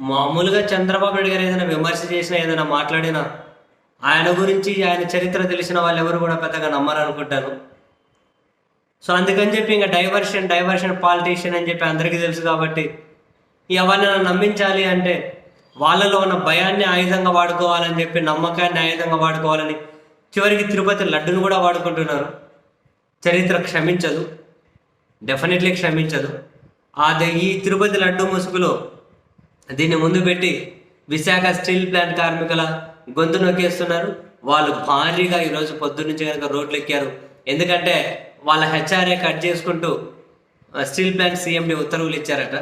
మామూలుగా చంద్రబాబు నాయుడు గారు ఏదైనా విమర్శ చేసినా ఏదైనా మాట్లాడినా ఆయన గురించి ఆయన చరిత్ర తెలిసిన వాళ్ళు ఎవరు కూడా పెద్దగా నమ్మరనుకుంటాను సో అందుకని చెప్పి ఇంకా డైవర్షన్ డైవర్షన్ పాలిటీషియన్ అని చెప్పి అందరికీ తెలుసు కాబట్టి ఎవరినైనా నమ్మించాలి అంటే వాళ్ళలో ఉన్న భయాన్ని ఆయుధంగా వాడుకోవాలని చెప్పి నమ్మకాన్ని ఆయుధంగా వాడుకోవాలని చివరికి తిరుపతి లడ్డును కూడా వాడుకుంటున్నారు. చరిత్ర క్షమించదు. డెఫినెట్లీ క్షమించదు. అది ఈ తిరుపతి లడ్డు ముసుగులో దీన్ని ముందు పెట్టి విశాఖ స్టీల్ ప్లాంట్ కార్మికుల గొంతు నొక్కేస్తున్నారు. వాళ్ళు భారీగా ఈరోజు పొద్దునుంచి కనుక రోడ్లు ఎక్కారు ఎందుకంటే వాళ్ళ హెచ్ఆర్ఏ కట్ చేసుకుంటూ స్టీల్ ప్లాంట్ సీఎండి ఉత్తర్వులు ఇచ్చారట.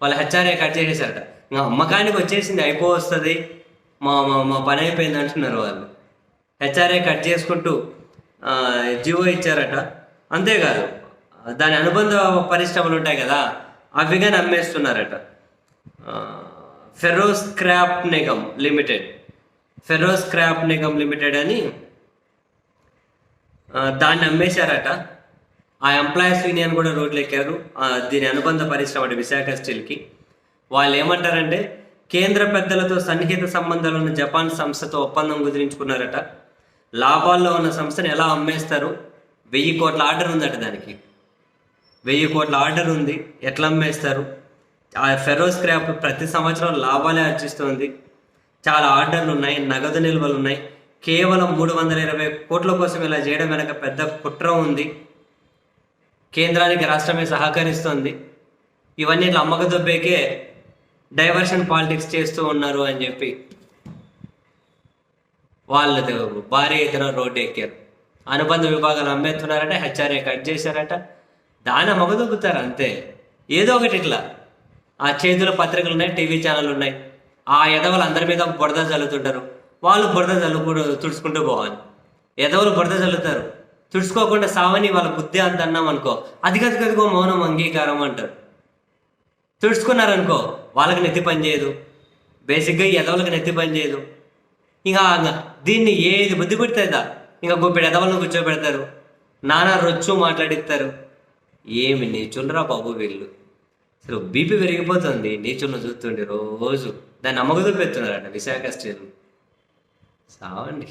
వాళ్ళ హెచ్ఆర్ఏ కట్ చేసేసారట ఇంకా అమ్మకానికి వచ్చేసింది అయిపో వస్తుంది మా మా మా పని అయిపోయింది అంటున్నారు వాళ్ళు. హెచ్ఆర్ఏ కట్ చేసుకుంటూ జివో ఇచ్చారట. అంతేకాదు దాని అనుబంధ పరిశ్రమలు ఉంటాయి కదా అవిగా నమ్మేస్తున్నారట. Ferro Scrap Nigam Limited. Ferro Scrap Nigam Limited అని దాన్ని అమ్మేశారట. ఆ ఎంప్లాయీస్ యూనియన్ కూడా రోడ్లు ఎక్కారు దీని అనుబంధ పరిశ్రమ అంటే విశాఖ స్టీల్కి. వాళ్ళు ఏమంటారంటే కేంద్ర పెద్దలతో సన్నిహిత సంబంధాలు ఉన్న జపాన్ సంస్థతో ఒప్పందం కుదిరించుకున్నారట. లాభాల్లో ఉన్న సంస్థను ఎలా అమ్మేస్తారు? వెయ్యి కోట్ల ఆర్డర్ ఉందట దానికి. వెయ్యి కోట్ల ఆర్డర్ ఉంది. ఎట్లా అమ్మేస్తారు? ఆ ఫెరో స్క్రాప్ ప్రతి సంవత్సరం లాభాలే ఆర్జిస్తుంది. చాలా ఆర్డర్లు ఉన్నాయి నగదు నిల్వలు ఉన్నాయి. కేవలం మూడు వందల ఇరవై కోట్ల కోసం ఇలా చేయడం వెనక పెద్ద కుట్ర ఉంది. కేంద్రానికి రాష్ట్రమే సహకరిస్తుంది. ఇవన్నీ ఇట్లా అమ్మకదొబ్బేకే డైవర్షన్ పాలిటిక్స్ చేస్తూ ఉన్నారు అని చెప్పి వాళ్ళు భారీ ఎత్తున రోడ్డు ఎక్కారు. అనుబంధ విభాగాలు అమ్మేస్తున్నారట హెచ్ఆర్ఏ కట్ చేశారట. దాని మొగదొక్కుతారు అంతే. ఏదో ఒకటి ఇట్లా. ఆ చేతిలో పత్రికలు ఉన్నాయి టీవీ ఛానల్ ఉన్నాయి. ఆ ఎదవలు అందరి మీద బురద చల్లుతుంటారు వాళ్ళు బురద చల్లుకుంటూ తుడుచుకుంటూ పోవాలి. ఎదవలు బురద చల్లుతారు తుడుచుకోకుండా సావని వాళ్ళ బుద్ధి అంత అన్నాం అనుకో అది మౌనం అంగీకారం అంటారు. తుడుచుకున్నారనుకో వాళ్ళకి నెత్తి పని చేయదు. బేసిక్గా ఎదవలకు నెత్తి పని చేయదు. ఇంకా దీన్ని ఏది బుద్ధి పెడుతుందా ఇంకా గుప్పెడు ఎదవలను కూర్చోబెడతారు. నానా రొచ్చు మాట్లాడిస్తారు. ఏమి నీచుండ్రా బాబు వీళ్ళు? అసలు బీపీ పెరిగిపోతుంది నీచులను చూస్తుండే రోజు. దాన్ని అమ్మకదు పెడుతున్నారంట విశాఖ స్టీల్. సావండి.